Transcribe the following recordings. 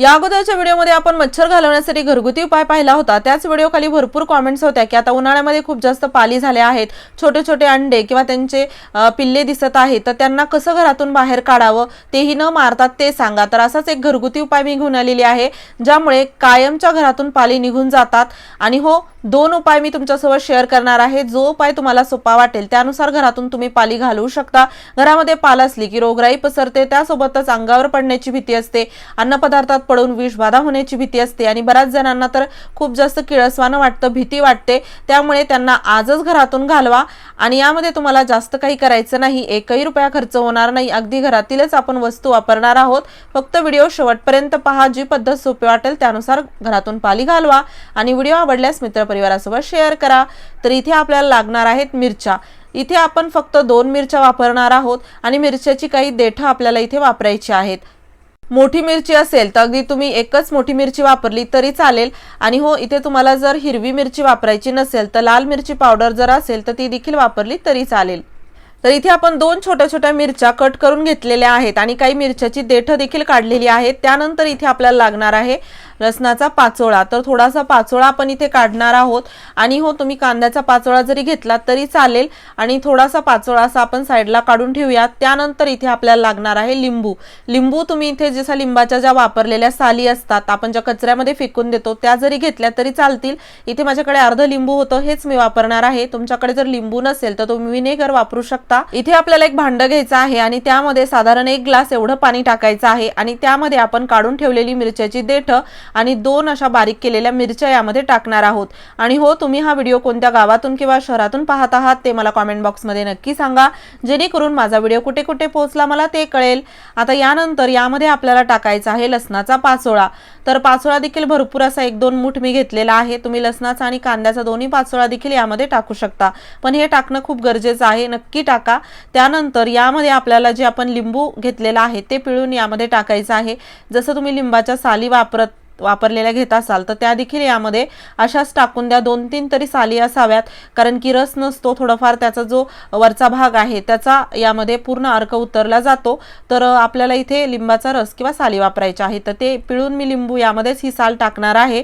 या अगोदरच्या व्हिडिओमध्ये आपण मच्छर घालवण्यासाठी घरगुती उपाय पाहिला होता. त्याच व्हिडिओखाली भरपूर कॉमेंट्स होत्या की आता उन्हाळ्यामध्ये खूप जास्त पाली झाले आहेत. छोटे छोटे अंडे किंवा त्यांचे पिल्ले दिसत आहेत. तर त्यांना कसं घरातून बाहेर काढावं तेही न मारतात ते सांगा. तर असाच एक घरगुती उपाय मी घेऊन आलेली आहे ज्यामुळे कायमच्या घरातून पाली निघून जातात. आणि हो दोन उपाय मी तुमच्यासोबत शेअर करणार आहे. जो उपाय तुम्हाला सोपा वाटेल त्यानुसार घरातून तुम्ही पाली घालवू शकता. घरामध्ये पाल असली की रोगराई पसरते त्यासोबतच अंगावर पडण्याची भीती असते. अन्नपदार्थात पडून विषबाधा होण्याची भीती असते आणि बऱ्याच जणांना तर खूप जास्त किळसवानं वाटतं भीती वाटते. त्यामुळे त्यांना आजच घरातून घालवा. आणि यामध्ये तुम्हाला जास्त काही करायचं नाही. एकही रुपया खर्च होणार नाही. अगदी घरातीलच आपण वस्तू वापरणार आहोत. फक्त व्हिडिओ शेवटपर्यंत पहा. जी पद्धत सोपी वाटेल त्यानुसार घरातून पाली घालवा. आणि व्हिडिओ आवडल्यास मित्रपरिवारासोबत शेअर करा. तर इथे आपल्याला लागणार आहेत मिरच्या. इथे आपण फक्त दोन मिरच्या वापरणार आहोत. आणि मिरच्याची काही देठं आपल्याला इथे वापरायची आहेत. मोठी मिरची असेल तर अगदी तुम्ही एकच मोठी मिरची वापरली तरी चालेल. आणि हो इथे तुम्हाला जर हिरवी मिरची वापरायची नसेल तर लाल मिरची पावडर जर असेल तर ती देखील वापरली तरी चालेल. तर इथे आपण दोन छोट्या छोट्या मिरच्या कट करून घेतलेल्या आहेत आणि काही मिरच्याची देठं देखील काढलेली आहेत. त्यानंतर इथे आपल्याला लागणार आहे लसणाचा पाचोळा. तर थोडासा पाचोळा आपण इथे काढणार आहोत. आणि हो तुम्ही कांद्याचा पाचोळा जरी घेतला तरी चालेल. आणि थोडासा पाचोळा असा आपण साईडला काढून ठेवूया त्यानंतर इथे आपल्याला लागणार आहे लिंबू. लिंबू तुम्ही इथे जसा लिंबाच्या ज्या वापरलेल्या साली असतात आपण ज्या कचऱ्यामध्ये फेकून देतो त्या जरी घेतल्या तरी चालतील. इथे माझ्याकडे अर्ध लिंबू होतं हेच मी वापरणार आहे. तुमच्याकडे जर लिंबू नसेल तर तुम्ही विनेगर वापरू शकता. इथे आपल्याला एक भांड घ्यायचं आहे आणि त्यामध्ये साधारण एक ग्लास एवढं पाणी टाकायचं आहे. आणि त्यामध्ये आपण काढून ठेवलेली मिरच्याची देठं आणि दोन अशा बारीक केलेल्या मिरच्या यामध्ये टाकणार आहोत. आणि हो तुम्ही हा व्हिडिओ कोणत्या गावातून किंवा शहरातून पाहत आहात ते मला कॉमेंट बॉक्समध्ये नक्की सांगा. जेणेकरून माझा व्हिडिओ कुठे कुठे पोहोचला मला ते कळेल. आता यानंतर यामध्ये आपल्याला टाकायचा आहे लसणाचा पाचोळा. तर पाचोळा देखील भरपूर असा एक दोन मूठ मी घेतलेला आहे. तुम्ही लसणाचा आणि कांद्याचा दोन्ही पाचोळा देखील यामध्ये टाकू शकता. पण हे टाकणं खूप गरजेचं आहे. नक्की टाका. त्यानंतर यामध्ये आपल्याला जे आपण लिंबू घेतलेला आहे ते पिळून यामध्ये टाकायचं आहे. जसं तुम्ही लिंबाच्या साली वापरत वापरलेल्या घेत असाल तर त्या देखील यामध्ये अशाच टाकून द्या. दोन तीन तरी साली असाव्यात कारण की रस नसतो. थोडंफार त्याचा जो वरचा भाग आहे त्याचा यामध्ये पूर्ण अर्क उतरला जातो. तर आपल्याला इथे लिंबाचा रस किंवा साली वापरायच्या आहे. तर ते पिळून मी लिंबू यामध्येच ही साल टाकणार आहे.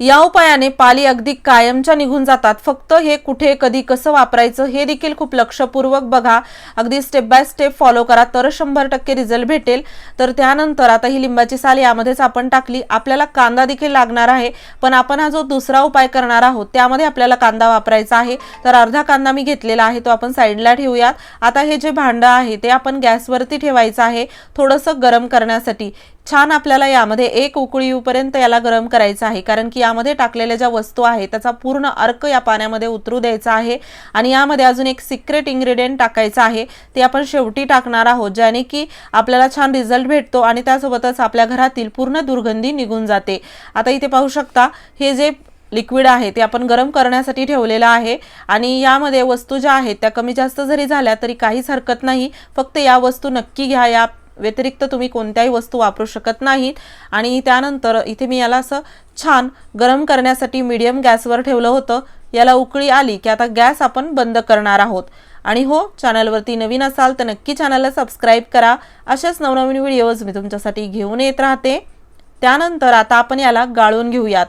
या उपायाने पाली अगदी कायमच्या निघून जातात. फक्त हे कुठे कधी कसं वापरायचं हे देखील खूप लक्षपूर्वक बघा. अगदी स्टेप बाय स्टेप फॉलो करा. तर शंभर टक्के रिझल्ट भेटेल. तर त्यानंतर आता ही लिंबाची साल यामध्येच आपण टाकली. आपल्याला कांदा देखील लागणार आहे. पण आपण हा जो दुसरा उपाय करणार आहोत त्यामध्ये आपल्याला कांदा वापरायचा आहे. तर अर्धा कांदा मी घेतलेला आहे तो आपण साईडला ठेवूयात. आता हे जे भांडं आहे ते आपण गॅसवरती ठेवायचं आहे थोडंसं गरम करण्यासाठी. छान आपल्याला यामध्ये एक उकळी येऊपर्यंत याला गरम करायचं आहे. कारण की यामध्ये टाकलेल्या ज्या वस्तू आहे त्याचा पूर्ण अर्क या पाण्यामध्ये उतरू द्यायचा आहे. आणि यामध्ये अजून एक सिक्रेट इन्ग्रेडियंट टाकायचं आहे. ते आपण शेवटी टाकणार आहोत ज्याने की आपल्याला छान रिझल्ट भेटतो आणि त्यासोबतच आपल्या घरातील पूर्ण दुर्गंधी निघून जाते. आता इथे पाहू शकता हे जे लिक्विड आहे ते आपण गरम करण्यासाठी ठेवलेलं आहे. आणि यामध्ये वस्तू ज्या आहेत त्या कमी जास्त जरी झाल्या तरी काहीच हरकत नाही. फक्त या वस्तू नक्की घ्या या व्यतिरिक्त तुम्ही कोणत्याही वस्तू वापरू शकत नाहीत. आणि त्यानंतर इथे मी याला असं छान गरम करण्यासाठी मीडियम गॅसवर ठेवलं होतं. याला उकळी आली की आता गॅस आपण बंद करणार आहोत. आणि हो चॅनलवरती नवीन असाल तर नक्की चॅनलला सबस्क्राईब करा. अशाच नवनवीन व्हिडिओज मी तुमच्यासाठी घेऊन येत राहते. त्यानंतर आता आपण याला गाळून घेऊयात.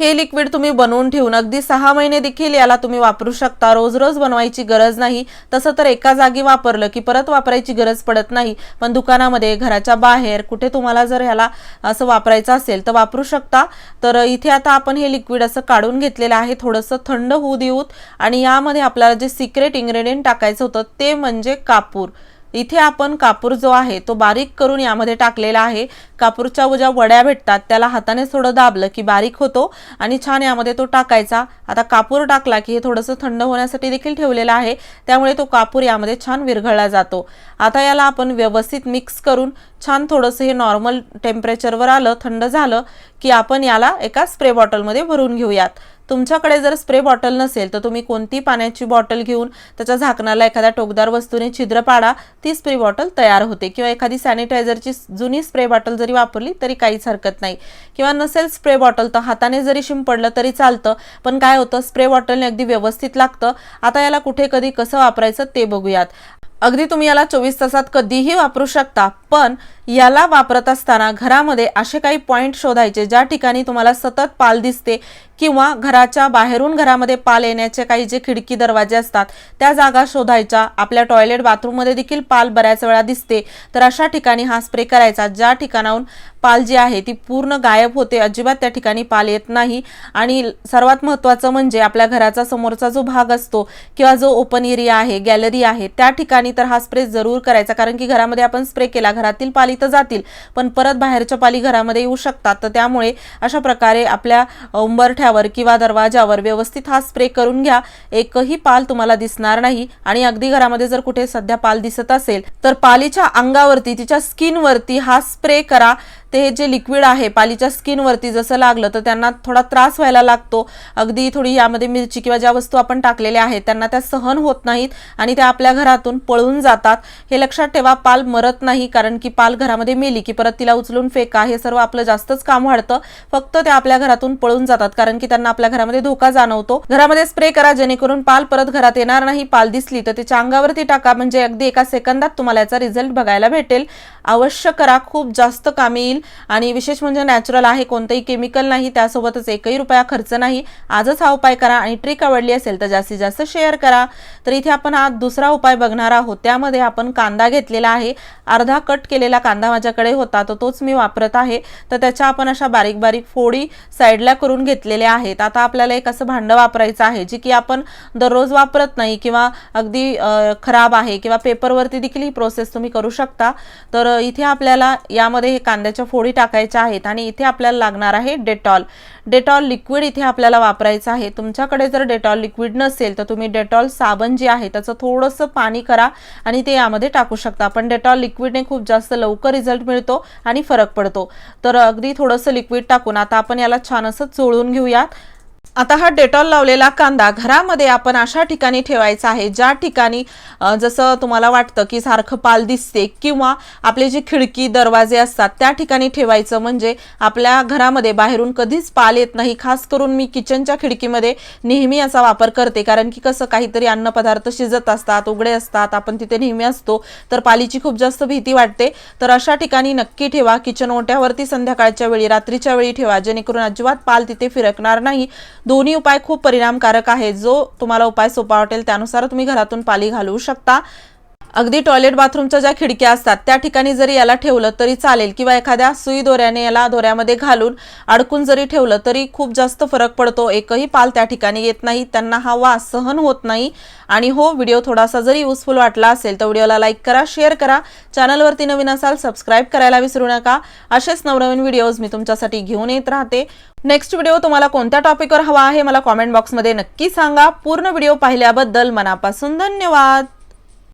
हे लिक्विड तुम्ही बनवून ठेवून अगदी सहा महिने देखील याला तुम्ही वापरू शकता. रोज रोज बनवायची गरज नाही. तसं तर एका जागी वापरलं की परत वापरायची गरज पडत नाही. पण दुकानामध्ये घराच्या बाहेर कुठे तुम्हाला जर ह्याला असं वापरायचं असेल तर वापरू शकता. तर इथे आता आपण हे लिक्विड असं काढून घेतलेलं आहे. थोडंसं थंड होऊ देऊत. आणि यामध्ये आपल्याला जे सिक्रेट इन्ग्रेडियंट टाकायचं होतं ते म्हणजे कापूर. इथे आपण कापूर जो आहे तो बारीक करून यामध्ये टाकलेला आहे. कापूरच्या ज्या वड्या भेटतात त्याला हाताने थोडं दाबलं की बारीक होतो आणि छान यामध्ये तो टाकायचा. आता कापूर टाकला की हे थोडंसं थंड होण्यासाठी देखील ठेवलेलं आहे. त्यामुळे तो कापूर यामध्ये छान विरघळला जातो. आता याला आपण व्यवस्थित मिक्स करून छान थोडंसं हे नॉर्मल टेम्परेचरवर आलं थंड झालं की आपण याला एका स्प्रे बॉटलमध्ये भरून घेऊयात. तुमच्याकडे जर स्प्रे बॉटल नसेल तर तुम्ही कोणती पाण्याची बॉटल घेऊन त्याच्या झाकणाला एखाद्या टोकदार वस्तूने छिद्र पाडा ती स्प्रे बॉटल तयार होते. किंवा एखादी सॅनिटायझरची जुनी स्प्रे बॉटल जरी वापरली तरी काहीच हरकत नाही. किंवा नसेल स्प्रे बॉटल तर हाताने जरी शिंपडलं तरी चालतं पण काय होतं स्प्रे बॉटलने अगदी व्यवस्थित लागतं. आता याला कुठे कधी कसं वापरायचं ते बघूयात. अगदी तुम्ही याला चोवीस तासात कधीही वापरू शकता पण याला वापरत असताना घरामध्ये असे काही पॉईंट शोधायचे ज्या ठिकाणी तुम्हाला सतत पाल दिसते किंवा घराच्या बाहेरून घरामध्ये पाल येण्याचे काही जे खिडकी दरवाजे असतात त्या जागा शोधायच्या. आपल्या टॉयलेट बाथरूममध्ये देखील पाल बऱ्याच वेळा दिसते. तर अशा ठिकाणी हा स्प्रे करायचा ज्या ठिकाणाहून पाल जी आहे ती पूर्ण गायब होते. अजिबात त्या ठिकाणी पाल येत नाही. आणि सर्वात महत्त्वाचं म्हणजे आपल्या घराचा समोरचा जो भाग असतो किंवा जो ओपन एरिया आहे गॅलरी आहे त्या ठिकाणी तर हा स्प्रे जरूर करायचा. कारण की घरामध्ये आपण स्प्रे केला घरातील पाली तर जातील. पण परत बाहेरच्या पाली घरामध्ये येऊ शकतात. तर त्यामुळे अशा प्रकारे आपल्या उंबरठ्या उंबरठ्यावर किंवा दरवाजावर व्यवस्थित हा स्प्रे करून घ्या. एकही पाल तुम्हाला दिसणार नाही. आणि अगदी घरामध्ये जर कुठे सध्या पाल दिसत असेल तर पालीच्या अंगावरती तिच्या स्किनवरती हा स्प्रे करा. ते हे जे लिक्विड आहे पालीच्या स्किनवरती जसं लागलं तर त्यांना थोडा त्रास व्हायला लागतो. अगदी थोडी यामध्ये मिरची किंवा ज्या वस्तू आपण टाकलेल्या आहेत त्यांना त्या सहन होत नाहीत आणि त्या आपल्या घरातून पळून जातात. हे लक्षात ठेवा पाल मरत नाही कारण की पाल घरामध्ये मेली की परत तिला उचलून फेका हे सर्व आपलं जास्तच काम वाढतं. फक्त त्या आपल्या घरातून पळून जातात कारण की त्यांना आपल्या घरामध्ये धोका जाणवतो. घरामध्ये स्प्रे करा जेणेकरून पाल परत घरात येणार नाही. पाल दिसली तर त्याच्या अंगावरती टाका म्हणजे अगदी एका सेकंदात तुम्हाला याचा रिझल्ट बघायला भेटेल. अवश्य करा. खूप जास्त कामी येईल. आणि विशेष म्हणजे नॅचरल आहे कोणतंही केमिकल नाही त्यासोबतच एकही रुपया खर्च नाही. आजच हा उपाय करा आणि ट्रिक आवडली असेल तर जास्तीत जास्त शेअर करा. तर इथे आपण हा दुसरा उपाय बघणार आहोत. त्यामध्ये आपण कांदा घेतलेला आहे. अर्धा कट केलेला कांदा माझ्याकडे होता तर तोच मी वापरत आहे. तर त्याच्या आपण अशा बारीक बारीक फोडी साईडला करून घेतलेल्या आहेत. आता आपल्याला एक असं भांडं वापरायचं आहे जे की आपण दररोज वापरत नाही किंवा अगदी खराब आहे किंवा पेपरवरती देखील ही प्रोसेस तुम्ही करू शकता. तर इथे आपल्याला यामध्ये हे कांद्याच्या फोडी टाकायच्या आहेत आणि इथे आपल्याला लागणार आहे डेटॉल. डेटॉल लिक्विड इथे आपल्याला वापरायचं आहे. तुमच्याकडे जर डेटॉल लिक्विड नसेल तर तुम्ही डेटॉल साबण जे आहे त्याचं थोडंसं पाणी करा आणि ते यामध्ये टाकू शकता. पण डेटॉल लिक्विडने खूप जास्त लवकर रिझल्ट मिळतो आणि फरक पडतो. तर अगदी थोडंसं लिक्विड टाकून आता आपण याला छान असं चोळून घेऊयात. आता हा डेटॉल लावलेला कांदा घरामध्ये आपण अशा ठिकाणी ठेवायचा आहे ज्या ठिकाणी जसं तुम्हाला वाटतं की सारखं पाल दिसते किंवा आपले जे खिडकी दरवाजे असतात त्या ठिकाणी ठेवायचं म्हणजे आपल्या घरामध्ये बाहेरून कधीच पाल येत नाही. खास करून मी किचनच्या खिडकीमध्ये नेहमी याचा वापर करते कारण की कसं काहीतरी अन्नपदार्थ शिजत असतात उघडे असतात आपण तिथे नेहमी असतो तर पालीची खूप जास्त भीती वाटते. तर अशा ठिकाणी नक्की ठेवा किचन ओट्यावरती संध्याकाळच्या वेळी रात्रीच्या वेळी ठेवा जेणेकरून अजिबात पाल तिथे फिरकणार नाही. दोन्ही उपाय खूप परिणामकारक आहेत. जो तुम्हाला उपाय सोपा वाटेल त्यानुसार तुम्ही घरातून पाली घालवू शकता. अगदी टॉयलेट बाथरूमच्या ज्या खिडक्या असतात त्या ठिकाणी जरी याला ठेवलं तरी चालेल किंवा एखाद्या सुई दोऱ्याने याला दोऱ्यामध्ये घालून अडकून जरी ठेवलं तरी खूप जास्त फरक पडतो. एकही पाल त्या ठिकाणी येत नाही त्यांना हा वास सहन होत नाही. आणि हो व्हिडिओ थोडासा जरी युजफुल वाटला असेल तर व्हिडिओला लाईक करा शेअर करा. चॅनलवरती नवीन असाल सबस्क्राईब करायला विसरू नका. असेच नवनवीन व्हिडिओज मी तुमच्यासाठी घेऊन येत राहते. नेक्स्ट व्हिडिओ तुम्हाला कोणत्या टॉपिकवर हवा आहे मला कॉमेंट बॉक्समध्ये नक्की सांगा. पूर्ण व्हिडिओ पाहिल्याबद्दल मनापासून धन्यवाद.